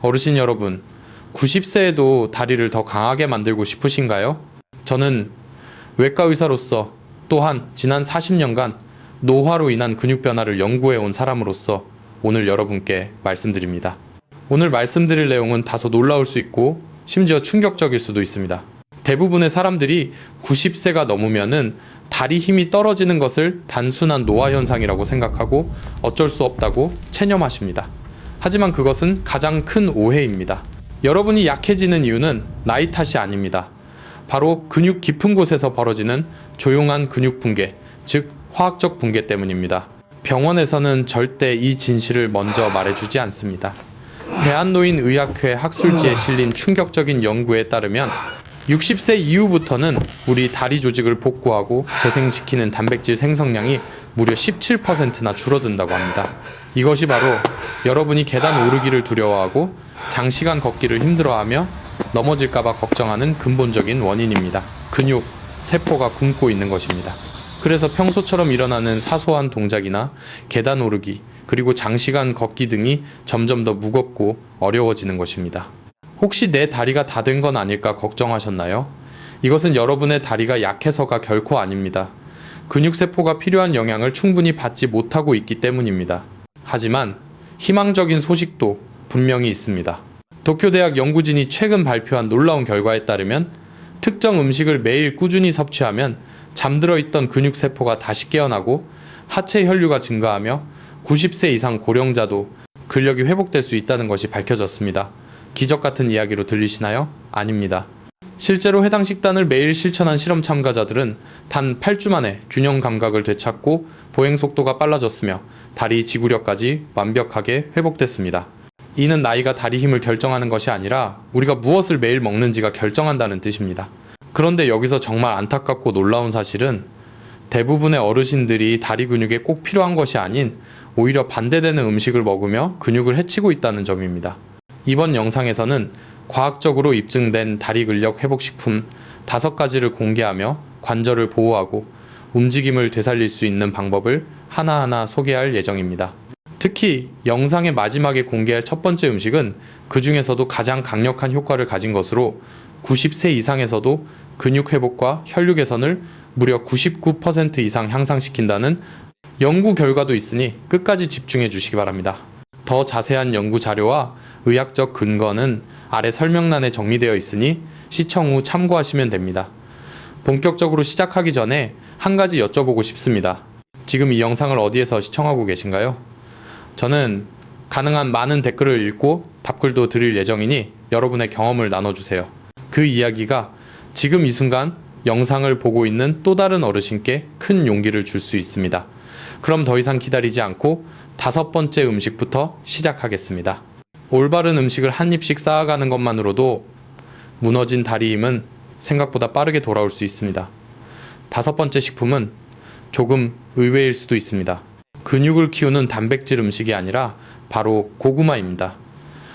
어르신 여러분, 90세에도 다리를 더 강하게 만들고 싶으신가요? 저는 외과 의사로서 또한 지난 40년간 노화로 인한 근육 변화를 연구해 온 사람으로서 오늘 여러분께 말씀드립니다. 오늘 말씀드릴 내용은 다소 놀라울 수 있고 심지어 충격적일 수도 있습니다. 대부분의 사람들이 90세가 넘으면은 다리 힘이 떨어지는 것을 단순한 노화 현상이라고 생각하고 어쩔 수 없다고 체념하십니다. 하지만 그것은 가장 큰 오해입니다. 여러분이 약해지는 이유는 나이 탓이 아닙니다. 바로 근육 깊은 곳에서 벌어지는 조용한 근육 붕괴, 즉 화학적 붕괴 때문입니다. 병원에서는 절대 이 진실을 먼저 말해주지 않습니다. 대한노인의학회 학술지에 실린 충격적인 연구에 따르면 60세 이후부터는 우리 다리 조직을 복구하고 재생시키는 단백질 생성량이 무려 17%나 줄어든다고 합니다. 이것이 바로 여러분이 계단 오르기를 두려워하고 장시간 걷기를 힘들어하며 넘어질까봐 걱정하는 근본적인 원인입니다. 근육, 세포가 굶고 있는 것입니다. 그래서 평소처럼 일어나는 사소한 동작이나 계단 오르기, 그리고 장시간 걷기 등이 점점 더 무겁고 어려워지는 것입니다. 혹시 내 다리가 다 된 건 아닐까 걱정하셨나요? 이것은 여러분의 다리가 약해서가 결코 아닙니다. 근육세포가 필요한 영향을 충분히 받지 못하고 있기 때문입니다. 하지만 희망적인 소식도 분명히 있습니다. 도쿄대학 연구진이 최근 발표한 놀라운 결과에 따르면 특정 음식을 매일 꾸준히 섭취하면 잠들어 있던 근육세포가 다시 깨어나고 하체 혈류가 증가하며 90세 이상 고령자도 근력이 회복될 수 있다는 것이 밝혀졌습니다. 기적 같은 이야기로 들리시나요? 아닙니다. 실제로 해당 식단을 매일 실천한 실험 참가자들은 단 8주 만에 균형 감각을 되찾고 보행 속도가 빨라졌으며 다리 지구력까지 완벽하게 회복됐습니다. 이는 나이가 다리 힘을 결정하는 것이 아니라 우리가 무엇을 매일 먹는지가 결정한다는 뜻입니다. 그런데 여기서 정말 안타깝고 놀라운 사실은 대부분의 어르신들이 다리 근육에 꼭 필요한 것이 아닌 오히려 반대되는 음식을 먹으며 근육을 해치고 있다는 점입니다. 이번 영상에서는 과학적으로 입증된 다리 근력 회복 식품 다섯 가지를 공개하며 관절을 보호하고 움직임을 되살릴 수 있는 방법을 하나하나 소개할 예정입니다. 특히 영상의 마지막에 공개할 첫 번째 음식은 그 중에서도 가장 강력한 효과를 가진 것으로 90세 이상에서도 근육 회복과 혈류 개선을 무려 99% 이상 향상시킨다는 연구 결과도 있으니 끝까지 집중해 주시기 바랍니다. 더 자세한 연구 자료와 의학적 근거는 아래 설명란에 정리되어 있으니 시청 후 참고하시면 됩니다. 본격적으로 시작하기 전에 한 가지 여쭤보고 싶습니다. 지금 이 영상을 어디에서 시청하고 계신가요? 저는 가능한 많은 댓글을 읽고 답글도 드릴 예정이니 여러분의 경험을 나눠주세요. 그 이야기가 지금 이 순간 영상을 보고 있는 또 다른 어르신께 큰 용기를 줄 수 있습니다. 그럼 더 이상 기다리지 않고 다섯 번째 음식부터 시작하겠습니다. 올바른 음식을 한 입씩 쌓아가는 것만으로도 무너진 다리 힘은 생각보다 빠르게 돌아올 수 있습니다. 다섯 번째 식품은 조금 의외일 수도 있습니다. 근육을 키우는 단백질 음식이 아니라 바로 고구마입니다.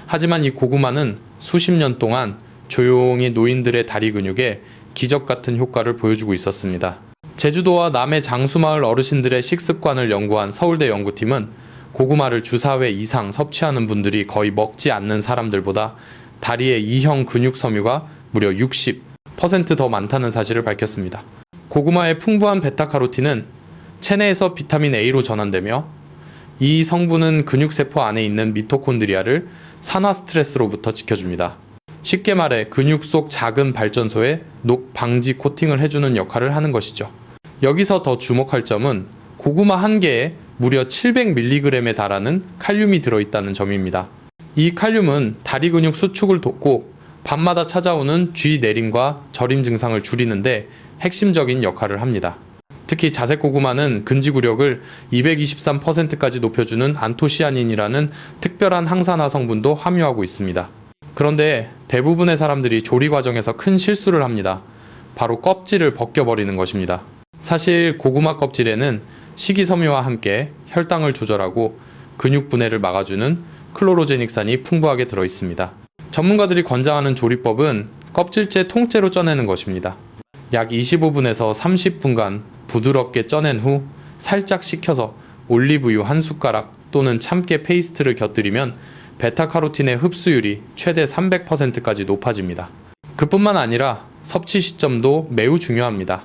하지만 이 고구마는 수십 년 동안 조용히 노인들의 다리 근육에 기적 같은 효과를 보여주고 있었습니다. 제주도와 남해 장수마을 어르신들의 식습관을 연구한 서울대 연구팀은 고구마를 주사회 이상 섭취하는 분들이 거의 먹지 않는 사람들보다 다리의 이형 근육 섬유가 무려 60%더 많다는 사실을 밝혔습니다. 고구마의 풍부한 베타카로틴은 체내에서 비타민 A로 전환되며 이 성분은 근육세포 안에 있는 미토콘드리아를 산화 스트레스로부터 지켜줍니다. 쉽게 말해 근육 속 작은 발전소에 녹 방지 코팅을 해주는 역할을 하는 것이죠. 여기서 더 주목할 점은 고구마 한 개에 무려 700mg에 달하는 칼륨이 들어있다는 점입니다. 이 칼륨은 다리 근육 수축을 돕고 밤마다 찾아오는 쥐 내림과 저림 증상을 줄이는데 핵심적인 역할을 합니다. 특히 자색 고구마는 근지구력을 223%까지 높여주는 안토시아닌이라는 특별한 항산화 성분도 함유하고 있습니다. 그런데 대부분의 사람들이 조리 과정에서 큰 실수를 합니다. 바로 껍질을 벗겨버리는 것입니다. 사실 고구마 껍질에는 식이섬유와 함께 혈당을 조절하고 근육 분해를 막아주는 클로로제닉산이 풍부하게 들어 있습니다. 전문가들이 권장하는 조리법은 껍질째 통째로 쪄내는 것입니다. 약 25분에서 30분간 부드럽게 쪄낸 후 살짝 식혀서 올리브유 한 숟가락 또는 참깨 페이스트를 곁들이면 베타카로틴의 흡수율이 최대 300%까지 높아집니다. 그뿐만 아니라 섭취 시점도 매우 중요합니다.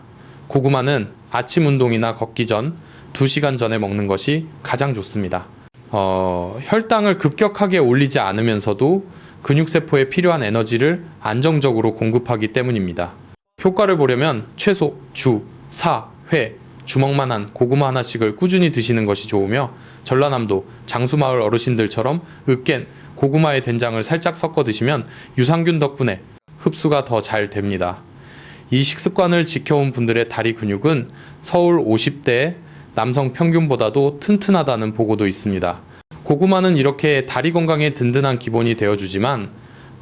고구마는 아침 운동이나 걷기 전 2시간 전에 먹는 것이 가장 좋습니다. 어, 혈당을 급격하게 올리지 않으면서도 근육세포에 필요한 에너지를 안정적으로 공급하기 때문입니다. 효과를 보려면 최소 주, 4, 회, 주먹만 한 고구마 하나씩을 꾸준히 드시는 것이 좋으며 전라남도 장수마을 어르신들처럼 으깬 고구마에 된장을 살짝 섞어 드시면 유산균 덕분에 흡수가 더 잘 됩니다. 이 식습관을 지켜온 분들의 다리 근육은 서울 50대 남성 평균보다도 튼튼하다는 보고도 있습니다. 고구마는 이렇게 다리 건강에 든든한 기본이 되어주지만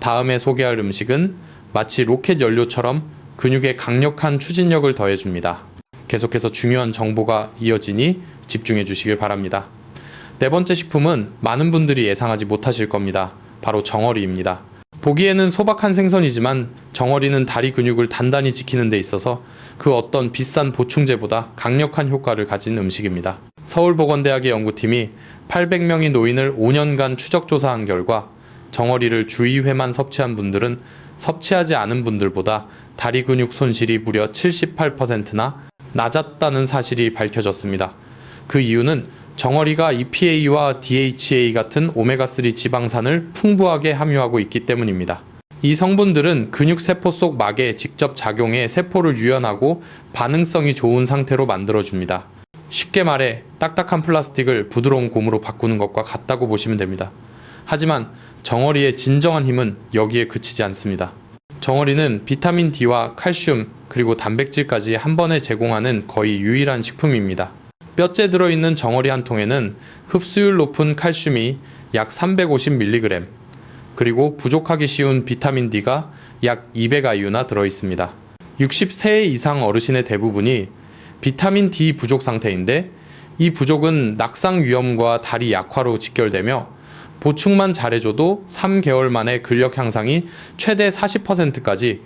다음에 소개할 음식은 마치 로켓 연료처럼 근육에 강력한 추진력을 더해줍니다. 계속해서 중요한 정보가 이어지니 집중해 주시길 바랍니다. 네 번째 식품은 많은 분들이 예상하지 못하실 겁니다. 바로 정어리입니다. 보기에는 소박한 생선이지만 정어리는 다리 근육을 단단히 지키는 데 있어서 그 어떤 비싼 보충제보다 강력한 효과를 가진 음식입니다. 서울보건대학의 연구팀이 800명의 노인을 5년간 추적 조사한 결과 정어리를 주 2회만 섭취한 분들은 섭취하지 않은 분들보다 다리 근육 손실이 무려 78%나 낮았다는 사실이 밝혀졌습니다. 그 이유는 정어리가 EPA와 DHA 같은 오메가3 지방산을 풍부하게 함유하고 있기 때문입니다. 이 성분들은 근육 세포 속 막에 직접 작용해 세포를 유연하고 반응성이 좋은 상태로 만들어줍니다. 쉽게 말해 딱딱한 플라스틱을 부드러운 곰으로 바꾸는 것과 같다고 보시면 됩니다. 하지만 정어리의 진정한 힘은 여기에 그치지 않습니다. 정어리는 비타민 D와 칼슘 그리고 단백질까지 한 번에 제공하는 거의 유일한 식품입니다. 뼈째 들어있는 정어리 한 통에는 흡수율 높은 칼슘이 약 350mg 그리고 부족하기 쉬운 비타민 D가 약 200IU나 들어있습니다. 60세 이상 어르신의 대부분이 비타민 D 부족 상태인데 이 부족은 낙상 위험과 다리 약화로 직결되며 보충만 잘해줘도 3개월 만에 근력 향상이 최대 40%까지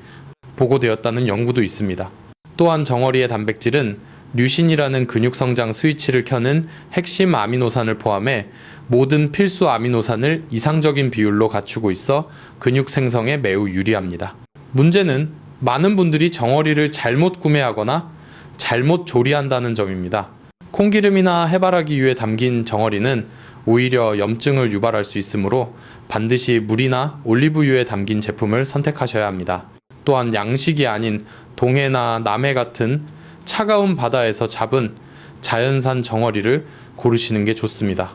보고되었다는 연구도 있습니다. 또한 정어리의 단백질은 류신이라는 근육 성장 스위치를 켜는 핵심 아미노산을 포함해 모든 필수 아미노산을 이상적인 비율로 갖추고 있어 근육 생성에 매우 유리합니다. 문제는 많은 분들이 정어리를 잘못 구매하거나 잘못 조리한다는 점입니다. 콩기름이나 해바라기유에 담긴 정어리는 오히려 염증을 유발할 수 있으므로 반드시 물이나 올리브유에 담긴 제품을 선택하셔야 합니다. 또한 양식이 아닌 동해나 남해 같은 차가운 바다에서 잡은 자연산 정어리를 고르시는 게 좋습니다.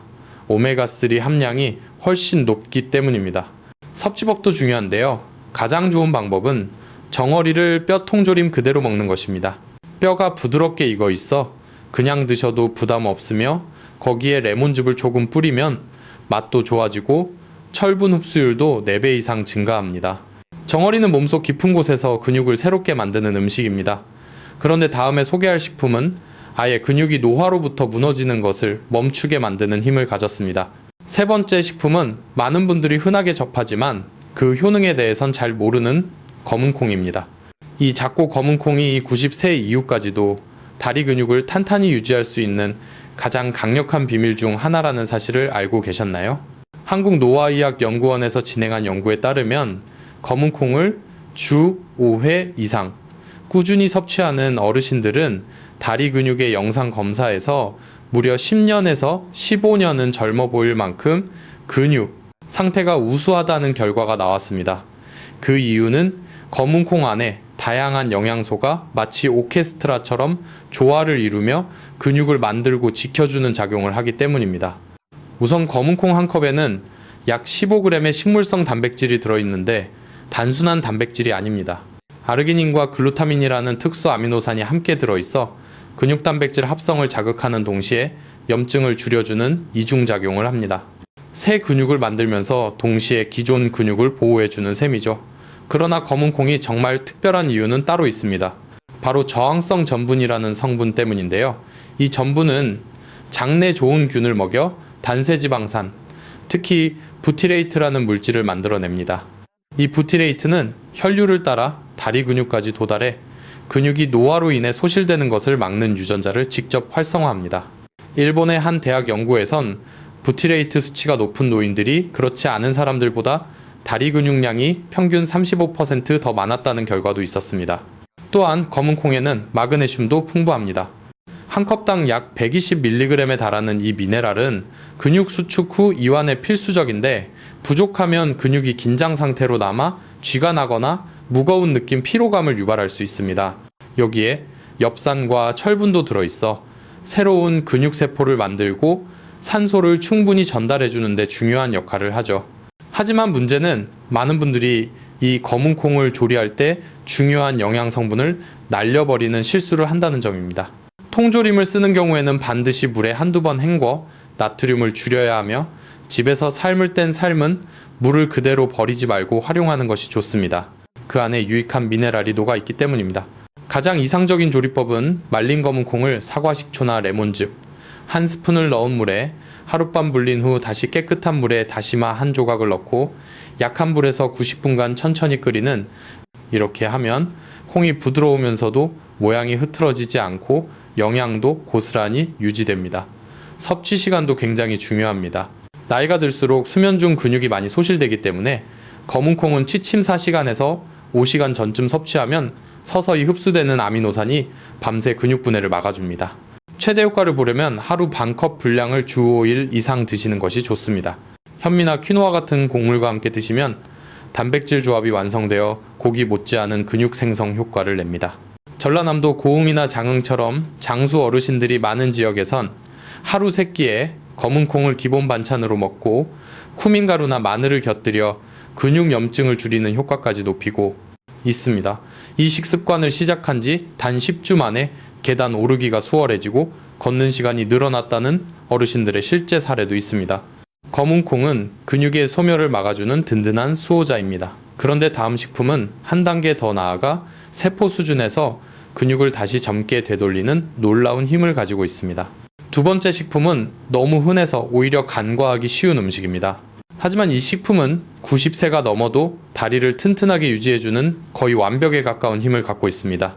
오메가3 함량이 훨씬 높기 때문입니다. 섭취법도 중요한데요. 가장 좋은 방법은 정어리를 뼈 통조림 그대로 먹는 것입니다. 뼈가 부드럽게 익어 있어 그냥 드셔도 부담 없으며 거기에 레몬즙을 조금 뿌리면 맛도 좋아지고 철분 흡수율도 4배 이상 증가합니다. 정어리는 몸속 깊은 곳에서 근육을 새롭게 만드는 음식입니다. 그런데 다음에 소개할 식품은 아예 근육이 노화로부터 무너지는 것을 멈추게 만드는 힘을 가졌습니다. 세 번째 식품은 많은 분들이 흔하게 접하지만 그 효능에 대해선 잘 모르는 검은콩입니다. 이 작고 검은 콩이 90세 이후까지도 다리 근육을 탄탄히 유지할 수 있는 가장 강력한 비밀 중 하나라는 사실을 알고 계셨나요? 한국 노화의학 연구원에서 진행한 연구에 따르면 검은 콩을 주 5회 이상 꾸준히 섭취하는 어르신들은 다리 근육의 영상 검사에서 무려 10년에서 15년은 젊어 보일 만큼 근육 상태가 우수하다는 결과가 나왔습니다. 그 이유는 검은 콩 안에 다양한 영양소가 마치 오케스트라처럼 조화를 이루며 근육을 만들고 지켜주는 작용을 하기 때문입니다. 우선 검은 콩 한 컵에는 약 15g의 식물성 단백질이 들어있는데 단순한 단백질이 아닙니다. 아르기닌과 글루타민이라는 특수 아미노산이 함께 들어있어 근육 단백질 합성을 자극하는 동시에 염증을 줄여주는 이중작용을 합니다. 새 근육을 만들면서 동시에 기존 근육을 보호해주는 셈이죠. 그러나 검은 콩이 정말 특별한 이유는 따로 있습니다. 바로 저항성 전분이라는 성분 때문인데요. 이 전분은 장내 좋은 균을 먹여 단세지방산, 특히 부티레이트라는 물질을 만들어냅니다. 이 부티레이트는 혈류를 따라 다리 근육까지 도달해 근육이 노화로 인해 소실되는 것을 막는 유전자를 직접 활성화합니다. 일본의 한 대학 연구에선 부티레이트 수치가 높은 노인들이 그렇지 않은 사람들보다 다리 근육량이 평균 35%더 많았다는 결과도 있었습니다. 또한 검은 콩에는 마그네슘도 풍부합니다. 한 컵당 약 120mg에 달하는 이 미네랄은 근육 수축 후 이완에 필수적인데 부족하면 근육이 긴장 상태로 남아 쥐가 나거나 무거운 느낌 피로감을 유발할 수 있습니다. 여기에 엽산과 철분도 들어있어 새로운 근육 세포를 만들고 산소를 충분히 전달해 주는 데 중요한 역할을 하죠. 하지만 문제는 많은 분들이 이 검은 콩을 조리할 때 중요한 영양 성분을 날려버리는 실수를 한다는 점입니다. 통조림을 쓰는 경우에는 반드시 물에 한두 번 헹궈 나트륨을 줄여야 하며 집에서 삶을 땐 삶은 물을 그대로 버리지 말고 활용하는 것이 좋습니다. 그 안에 유익한 미네랄이 녹아 있기 때문입니다. 가장 이상적인 조리법은 말린 검은 콩을 사과 식초나 레몬즙 한 스푼을 넣은 물에 하룻밤 불린 후 다시 깨끗한 물에 다시마 한 조각을 넣고 약한 불에서 90분간 천천히 끓이는 이렇게 하면 콩이 부드러우면서도 모양이 흐트러지지 않고 영양도 고스란히 유지됩니다. 섭취 시간도 굉장히 중요합니다. 나이가 들수록 수면 중 근육이 많이 소실되기 때문에 검은 콩은 취침사 시간에서 5시간 전쯤 섭취하면 서서히 흡수되는 아미노산이 밤새 근육 분해를 막아줍니다. 최대 효과를 보려면 하루 반 컵 분량을 주 5일 이상 드시는 것이 좋습니다. 현미나 퀴노아 같은 곡물과 함께 드시면 단백질 조합이 완성되어 고기 못지않은 근육 생성 효과를 냅니다. 전라남도 고흥이나 장흥처럼 장수 어르신들이 많은 지역에선 하루 세 끼에 검은 콩을 기본 반찬으로 먹고 쿠민 가루나 마늘을 곁들여 근육 염증을 줄이는 효과까지 높이고 있습니다. 이 식습관을 시작한 지 단 10주 만에 계단 오르기가 수월해지고 걷는 시간이 늘어났다는 어르신들의 실제 사례도 있습니다. 검은 콩은 근육의 소멸을 막아주는 든든한 수호자입니다. 그런데 다음 식품은 한 단계 더 나아가 세포 수준에서 근육을 다시 젊게 되돌리는 놀라운 힘을 가지고 있습니다. 두 번째 식품은 너무 흔해서 오히려 간과하기 쉬운 음식입니다. 하지만 이 식품은 90세가 넘어도 다리를 튼튼하게 유지해주는 거의 완벽에 가까운 힘을 갖고 있습니다.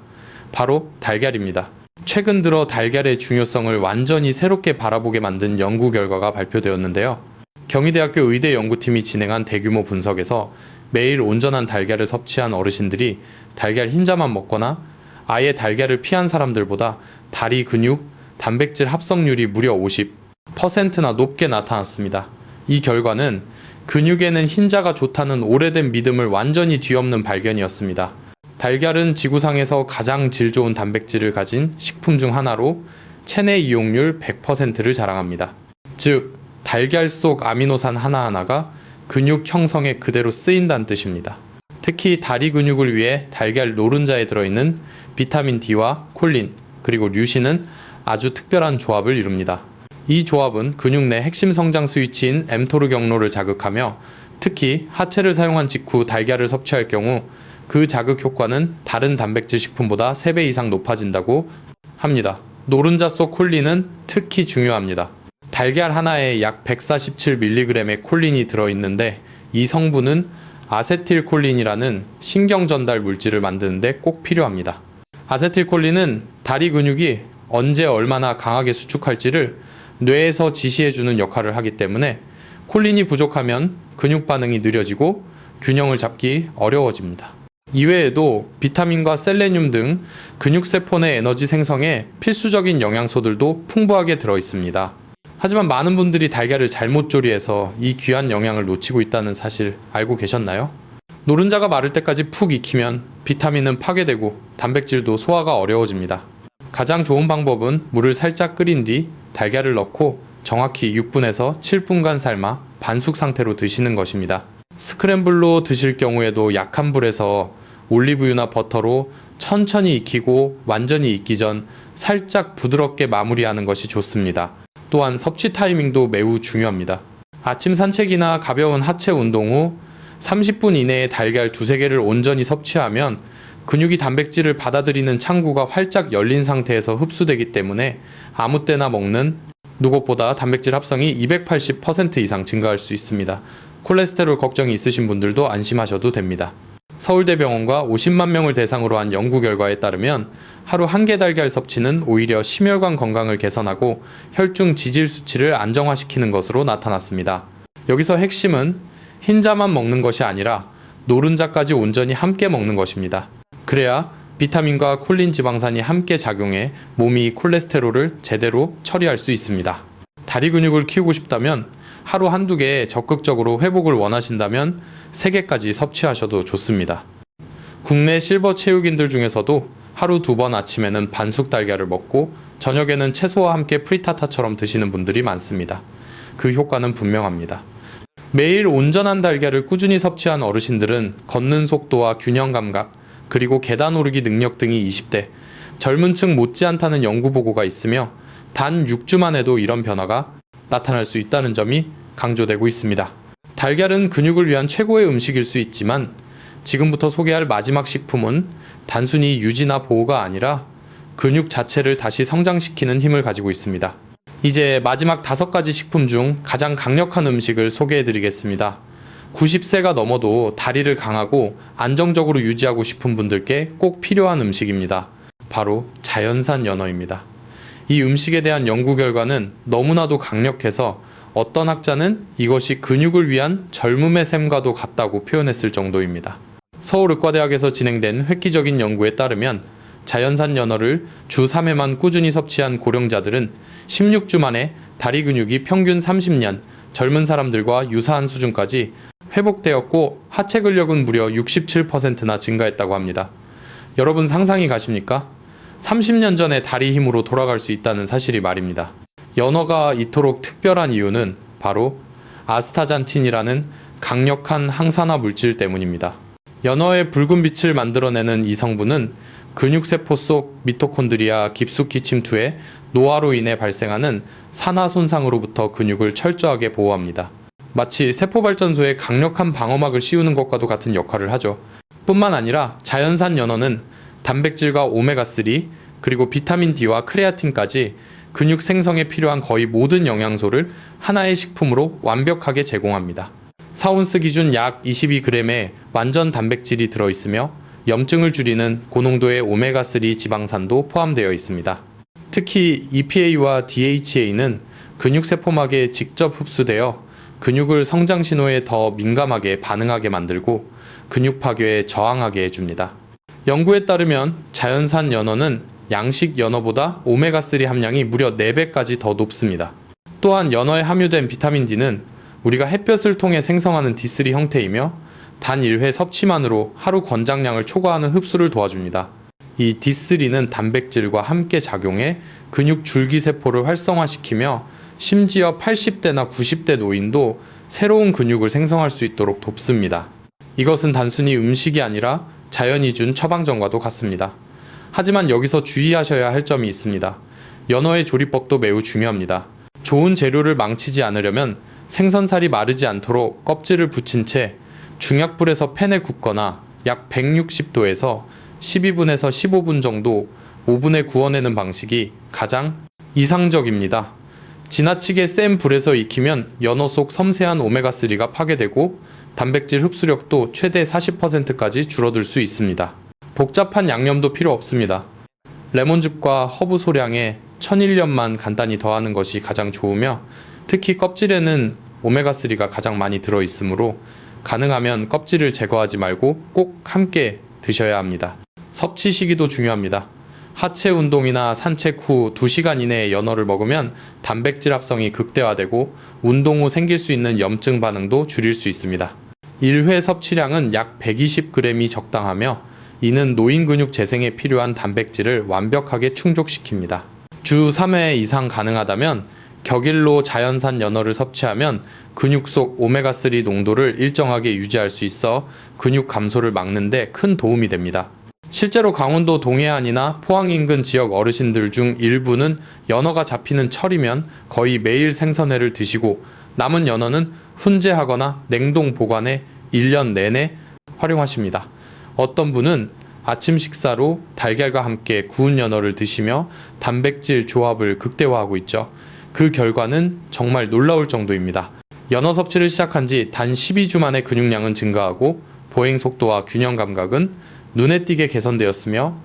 바로 달걀입니다. 최근 들어 달걀의 중요성을 완전히 새롭게 바라보게 만든 연구 결과가 발표되었는데요. 경희대학교 의대 연구팀이 진행한 대규모 분석에서 매일 온전한 달걀을 섭취한 어르신들이 달걀 흰자만 먹거나 아예 달걀을 피한 사람들보다 다리 근육, 단백질 합성률이 무려 50%나 높게 나타났습니다. 이 결과는 근육에는 흰자가 좋다는 오래된 믿음을 완전히 뒤엎는 발견이었습니다. 달걀은 지구상에서 가장 질 좋은 단백질을 가진 식품 중 하나로 체내 이용률 100%를 자랑합니다. 즉, 달걀 속 아미노산 하나하나가 근육 형성에 그대로 쓰인다는 뜻입니다. 특히 다리 근육을 위해 달걀 노른자에 들어있는 비타민 D와 콜린, 그리고 류신은 아주 특별한 조합을 이룹니다. 이 조합은 근육 내 핵심 성장 스위치인 mTOR 경로를 자극하며 특히 하체를 사용한 직후 달걀을 섭취할 경우 그 자극 효과는 다른 단백질 식품보다 3배 이상 높아진다고 합니다. 노른자 속 콜린은 특히 중요합니다. 달걀 하나에 약 147mg의 콜린이 들어있는데 이 성분은 아세틸콜린이라는 신경 전달 물질을 만드는데 꼭 필요합니다. 아세틸콜린은 다리 근육이 언제 얼마나 강하게 수축할지를 뇌에서 지시해주는 역할을 하기 때문에 콜린이 부족하면 근육 반응이 느려지고 균형을 잡기 어려워집니다. 이외에도 비타민과 셀레늄 등 근육세포 내 에너지 생성에 필수적인 영양소들도 풍부하게 들어 있습니다. 하지만 많은 분들이 달걀을 잘못 조리해서 이 귀한 영양을 놓치고 있다는 사실 알고 계셨나요? 노른자가 마를 때까지 푹 익히면 비타민은 파괴되고 단백질도 소화가 어려워집니다. 가장 좋은 방법은 물을 살짝 끓인 뒤 달걀을 넣고 정확히 6분에서 7분간 삶아 반숙 상태로 드시는 것입니다. 스크램블로 드실 경우에도 약한 불에서 올리브유나 버터로 천천히 익히고 완전히 익기 전 살짝 부드럽게 마무리하는 것이 좋습니다. 또한 섭취 타이밍도 매우 중요합니다. 아침 산책이나 가벼운 하체 운동 후 30분 이내에 달걀 두세 개를 온전히 섭취하면 근육이 단백질을 받아들이는 창구가 활짝 열린 상태에서 흡수되기 때문에 아무 때나 먹는 누구보다 단백질 합성이 280% 이상 증가할 수 있습니다. 콜레스테롤 걱정이 있으신 분들도 안심하셔도 됩니다. 서울대병원과 50만 명을 대상으로 한 연구 결과에 따르면 하루 한 개 달걀 섭취는 오히려 심혈관 건강을 개선하고 혈중 지질 수치를 안정화시키는 것으로 나타났습니다. 여기서 핵심은 흰자만 먹는 것이 아니라 노른자까지 온전히 함께 먹는 것입니다. 그래야 비타민과 콜린 지방산이 함께 작용해 몸이 콜레스테롤을 제대로 처리할 수 있습니다. 다리 근육을 키우고 싶다면 하루 한두 개 적극적으로 회복을 원하신다면 3개까지 섭취하셔도 좋습니다. 국내 실버 체육인들 중에서도 하루 두 번 아침에는 반숙 달걀을 먹고 저녁에는 채소와 함께 프리타타처럼 드시는 분들이 많습니다. 그 효과는 분명합니다. 매일 온전한 달걀을 꾸준히 섭취한 어르신들은 걷는 속도와 균형 감각, 그리고 계단 오르기 능력 등이 20대, 젊은 층 못지않다는 연구 보고가 있으며 단 6주만 해도 이런 변화가 나타날 수 있다는 점이 강조되고 있습니다. 달걀은 근육을 위한 최고의 음식일 수 있지만 지금부터 소개할 마지막 식품은 단순히 유지나 보호가 아니라 근육 자체를 다시 성장시키는 힘을 가지고 있습니다. 이제 마지막 다섯 가지 식품 중 가장 강력한 음식을 소개해 드리겠습니다. 90세가 넘어도 다리를 강하고 안정적으로 유지하고 싶은 분들께 꼭 필요한 음식입니다. 바로 자연산 연어입니다. 이 음식에 대한 연구 결과는 너무나도 강력해서 어떤 학자는 이것이 근육을 위한 젊음의 샘과도 같다고 표현했을 정도입니다. 서울의과대학에서 진행된 획기적인 연구에 따르면 자연산 연어를 주 3회만 꾸준히 섭취한 고령자들은 16주 만에 다리 근육이 평균 30년 젊은 사람들과 유사한 수준까지 회복되었고 하체 근력은 무려 67%나 증가했다고 합니다. 여러분 상상이 가십니까? 30년 전에 다리 힘으로 돌아갈 수 있다는 사실이 말입니다. 연어가 이토록 특별한 이유는 바로 아스타잔틴이라는 강력한 항산화 물질 때문입니다. 연어의 붉은 빛을 만들어내는 이 성분은 근육세포 속 미토콘드리아 깊숙이 침투해 노화로 인해 발생하는 산화 손상으로부터 근육을 철저하게 보호합니다. 마치 세포발전소에 강력한 방어막을 씌우는 것과도 같은 역할을 하죠. 뿐만 아니라 자연산 연어는 단백질과 오메가3 그리고 비타민 D와 크레아틴까지 근육 생성에 필요한 거의 모든 영양소를 하나의 식품으로 완벽하게 제공합니다. 사온스 기준 약 22g의 완전 단백질이 들어있으며 염증을 줄이는 고농도의 오메가3 지방산도 포함되어 있습니다. 특히 EPA와 DHA는 근육세포막에 직접 흡수되어 근육을 성장 신호에 더 민감하게 반응하게 만들고 근육 파괴에 저항하게 해줍니다. 연구에 따르면 자연산 연어는 양식 연어보다 오메가3 함량이 무려 4배까지 더 높습니다. 또한 연어에 함유된 비타민 D는 우리가 햇볕을 통해 생성하는 D3 형태이며 단 1회 섭취만으로 하루 권장량을 초과하는 흡수를 도와줍니다. 이 D3는 단백질과 함께 작용해 근육 줄기세포를 활성화시키며 심지어 80대나 90대 노인도 새로운 근육을 생성할 수 있도록 돕습니다. 이것은 단순히 음식이 아니라 자연이 준 처방전과도 같습니다. 하지만 여기서 주의하셔야 할 점이 있습니다. 연어의 조리법도 매우 중요합니다. 좋은 재료를 망치지 않으려면 생선살이 마르지 않도록 껍질을 붙인 채 중약불에서 팬에 굽거나 약 160도에서 12분에서 15분 정도 오븐에 구워내는 방식이 가장 이상적입니다. 지나치게 센 불에서 익히면 연어 속 섬세한 오메가3가 파괴되고 단백질 흡수력도 최대 40%까지 줄어들 수 있습니다. 복잡한 양념도 필요 없습니다. 레몬즙과 허브 소량에 천일염만 간단히 더하는 것이 가장 좋으며 특히 껍질에는 오메가3가 가장 많이 들어 있으므로 가능하면 껍질을 제거하지 말고 꼭 함께 드셔야 합니다. 섭취 시기도 중요합니다. 하체 운동이나 산책 후 2시간 이내에 연어를 먹으면 단백질 합성이 극대화되고 운동 후 생길 수 있는 염증 반응도 줄일 수 있습니다. 1회 섭취량은 약 120g이 적당하며 이는 노인 근육 재생에 필요한 단백질을 완벽하게 충족시킵니다. 주 3회 이상 가능하다면 격일로 자연산 연어를 섭취하면 근육 속 오메가3 농도를 일정하게 유지할 수 있어 근육 감소를 막는데 큰 도움이 됩니다. 실제로 강원도 동해안이나 포항 인근 지역 어르신들 중 일부는 연어가 잡히는 철이면 거의 매일 생선회를 드시고 남은 연어는 훈제하거나 냉동 보관해 1년 내내 활용하십니다. 어떤 분은 아침 식사로 달걀과 함께 구운 연어를 드시며 단백질 조합을 극대화하고 있죠. 그 결과는 정말 놀라울 정도입니다. 연어 섭취를 시작한 지 단 12주 만에 근육량은 증가하고 보행 속도와 균형 감각은 눈에 띄게 개선되었으며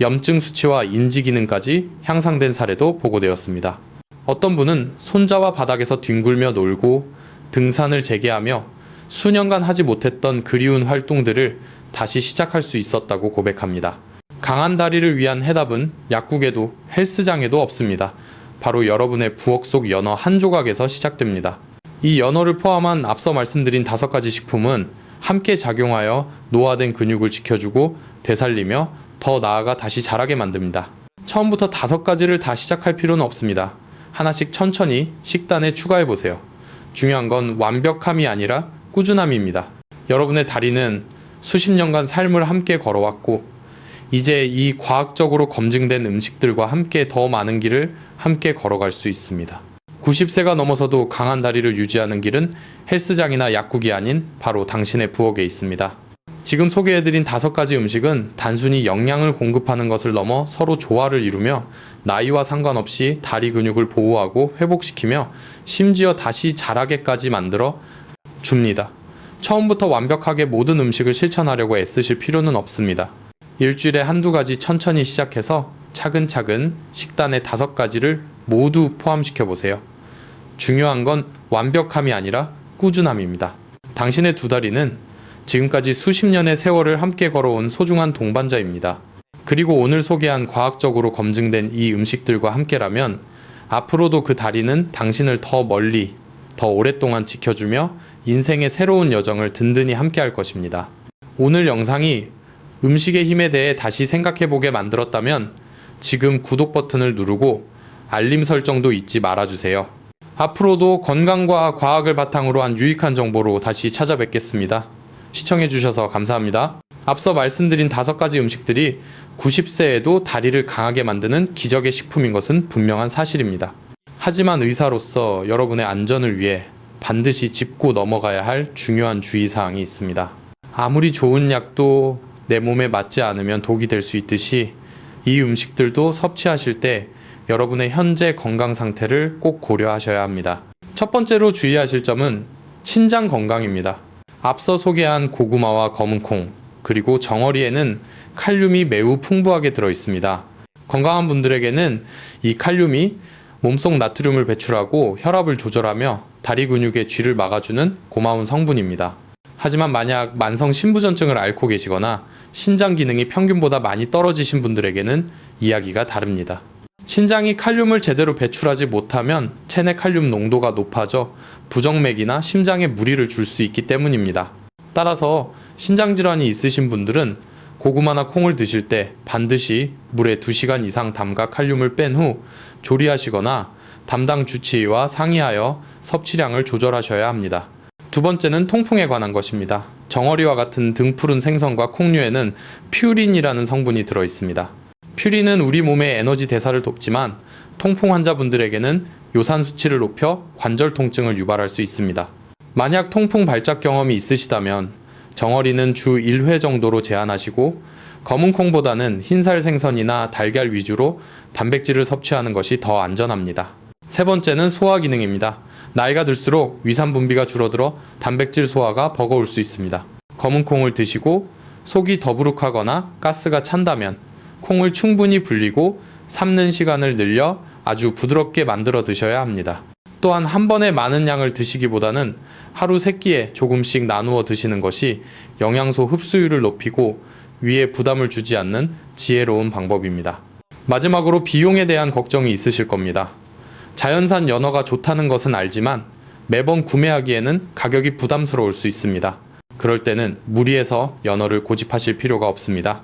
염증 수치와 인지 기능까지 향상된 사례도 보고되었습니다. 어떤 분은 손자와 바닥에서 뒹굴며 놀고 등산을 재개하며 수년간 하지 못했던 그리운 활동들을 다시 시작할 수 있었다고 고백합니다. 강한 다리를 위한 해답은 약국에도 헬스장에도 없습니다. 바로 여러분의 부엌 속 연어 한 조각에서 시작됩니다. 이 연어를 포함한 앞서 말씀드린 다섯 가지 식품은 함께 작용하여 노화된 근육을 지켜주고 되살리며 더 나아가 다시 자라게 만듭니다. 처음부터 다섯 가지를 다 시작할 필요는 없습니다. 하나씩 천천히 식단에 추가해 보세요. 중요한 건 완벽함이 아니라 꾸준함입니다. 여러분의 다리는 수십 년간 삶을 함께 걸어왔고 이제 이 과학적으로 검증된 음식들과 함께 더 많은 길을 함께 걸어갈 수 있습니다. 90세가 넘어서도 강한 다리를 유지하는 길은 헬스장이나 약국이 아닌 바로 당신의 부엌에 있습니다. 지금 소개해드린 다섯 가지 음식은 단순히 영양을 공급하는 것을 넘어 서로 조화를 이루며 나이와 상관없이 다리 근육을 보호하고 회복시키며 심지어 다시 자라게까지 만들어 줍니다. 처음부터 완벽하게 모든 음식을 실천하려고 애쓰실 필요는 없습니다. 일주일에 한두 가지 천천히 시작해서 차근차근 식단의 다섯 가지를 모두 포함시켜 보세요. 중요한 건 완벽함이 아니라 꾸준함입니다. 당신의 두 다리는 지금까지 수십 년의 세월을 함께 걸어온 소중한 동반자입니다. 그리고 오늘 소개한 과학적으로 검증된 이 음식들과 함께라면 앞으로도 그 다리는 당신을 더 멀리, 더 오랫동안 지켜주며 인생의 새로운 여정을 든든히 함께 할 것입니다. 오늘 영상이 음식의 힘에 대해 다시 생각해보게 만들었다면 지금 구독 버튼을 누르고 알림 설정도 잊지 말아주세요. 앞으로도 건강과 과학을 바탕으로 한 유익한 정보로 다시 찾아뵙겠습니다. 시청해주셔서 감사합니다. 앞서 말씀드린 다섯 가지 음식들이 90세에도 다리를 강하게 만드는 기적의 식품인 것은 분명한 사실입니다. 하지만 의사로서 여러분의 안전을 위해 반드시 짚고 넘어가야 할 중요한 주의사항이 있습니다. 아무리 좋은 약도 내 몸에 맞지 않으면 독이 될 수 있듯이 이 음식들도 섭취하실 때 여러분의 현재 건강 상태를 꼭 고려하셔야 합니다. 첫 번째로 주의하실 점은 신장 건강입니다. 앞서 소개한 고구마와 검은콩, 그리고 정어리에는 칼륨이 매우 풍부하게 들어 있습니다. 건강한 분들에게는 이 칼륨이 몸속 나트륨을 배출하고 혈압을 조절하며 다리 근육의 쥐를 막아주는 고마운 성분입니다. 하지만 만약 만성 신부전증을 앓고 계시거나 신장 기능이 평균보다 많이 떨어지신 분들에게는 이야기가 다릅니다. 신장이 칼륨을 제대로 배출하지 못하면 체내 칼륨 농도가 높아져 부정맥이나 심장에 무리를 줄 수 있기 때문입니다. 따라서 신장 질환이 있으신 분들은 고구마나 콩을 드실 때 반드시 물에 2시간 이상 담가 칼륨을 뺀 후 조리하시거나 담당 주치의와 상의하여 섭취량을 조절하셔야 합니다. 두 번째는 통풍에 관한 것입니다. 정어리와 같은 등푸른 생선과 콩류에는 퓨린이라는 성분이 들어 있습니다. 퓨린은 우리 몸의 에너지 대사를 돕지만 통풍 환자분들에게는 요산 수치를 높여 관절 통증을 유발할 수 있습니다. 만약 통풍 발작 경험이 있으시다면 정어리는 주 1회 정도로 제한하시고 검은 콩보다는 흰살 생선이나 달걀 위주로 단백질을 섭취하는 것이 더 안전합니다. 세 번째는 소화 기능입니다. 나이가 들수록 위산 분비가 줄어들어 단백질 소화가 버거울 수 있습니다. 검은 콩을 드시고 속이 더부룩하거나 가스가 찬다면 콩을 충분히 불리고 삶는 시간을 늘려 아주 부드럽게 만들어 드셔야 합니다. 또한 한 번에 많은 양을 드시기보다는 하루 세 끼에 조금씩 나누어 드시는 것이 영양소 흡수율을 높이고 위에 부담을 주지 않는 지혜로운 방법입니다. 마지막으로 비용에 대한 걱정이 있으실 겁니다. 자연산 연어가 좋다는 것은 알지만 매번 구매하기에는 가격이 부담스러울 수 있습니다. 그럴 때는 무리해서 연어를 고집하실 필요가 없습니다.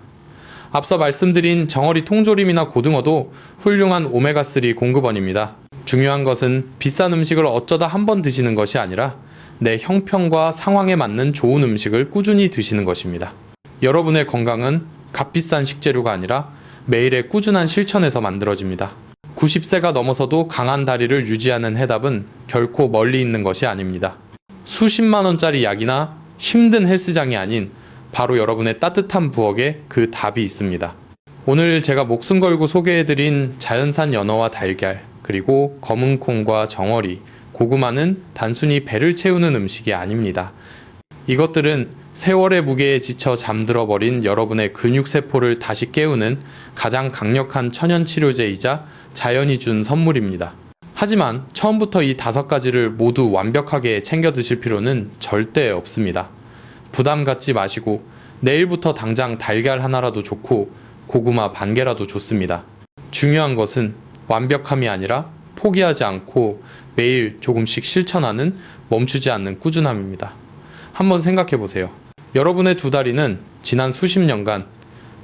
앞서 말씀드린 정어리 통조림이나 고등어도 훌륭한 오메가3 공급원입니다. 중요한 것은 비싼 음식을 어쩌다 한 번 드시는 것이 아니라 내 형편과 상황에 맞는 좋은 음식을 꾸준히 드시는 것입니다. 여러분의 건강은 값비싼 식재료가 아니라 매일의 꾸준한 실천에서 만들어집니다. 90세가 넘어서도 강한 다리를 유지하는 해답은 결코 멀리 있는 것이 아닙니다. 수십만 원짜리 약이나 힘든 헬스장이 아닌 바로 여러분의 따뜻한 부엌에 그 답이 있습니다. 오늘 제가 목숨 걸고 소개해드린 자연산 연어와 달걀, 그리고 검은 콩과 정어리, 고구마는 단순히 배를 채우는 음식이 아닙니다. 이것들은 세월의 무게에 지쳐 잠들어 버린 여러분의 근육 세포를 다시 깨우는 가장 강력한 천연 치료제이자 자연이 준 선물입니다. 하지만 처음부터 이 다섯 가지를 모두 완벽하게 챙겨 드실 필요는 절대 없습니다. 부담 갖지 마시고 내일부터 당장 달걀 하나라도 좋고 고구마 반 개라도 좋습니다. 중요한 것은 완벽함이 아니라 포기하지 않고 매일 조금씩 실천하는 멈추지 않는 꾸준함입니다. 한번 생각해 보세요. 여러분의 두 다리는 지난 수십 년간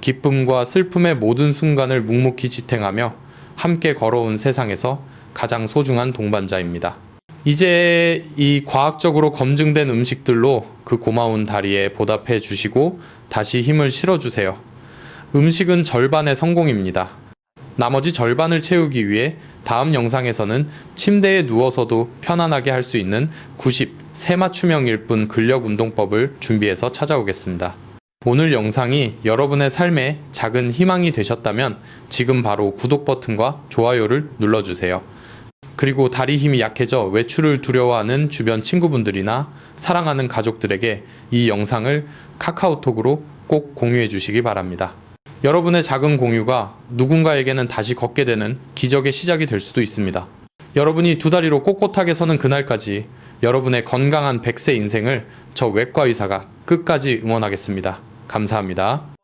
기쁨과 슬픔의 모든 순간을 묵묵히 지탱하며 함께 걸어온 세상에서 가장 소중한 동반자입니다. 이제 이 과학적으로 검증된 음식들로 그 고마운 다리에 보답해 주시고 다시 힘을 실어 주세요. 음식은 절반의 성공입니다. 나머지 절반을 채우기 위해 다음 영상에서는 침대에 누워서도 편안하게 할 수 있는 90 세맞춤형일 뿐 근력 운동법을 준비해서 찾아오겠습니다. 오늘 영상이 여러분의 삶에 작은 희망이 되셨다면 지금 바로 구독 버튼과 좋아요를 눌러주세요. 그리고 다리 힘이 약해져 외출을 두려워하는 주변 친구분들이나 사랑하는 가족들에게 이 영상을 카카오톡으로 꼭 공유해 주시기 바랍니다. 여러분의 작은 공유가 누군가에게는 다시 걷게 되는 기적의 시작이 될 수도 있습니다. 여러분이 두 다리로 꼿꼿하게 서는 그날까지 여러분의 건강한 100세 인생을 저 외과 의사가 끝까지 응원하겠습니다. 감사합니다.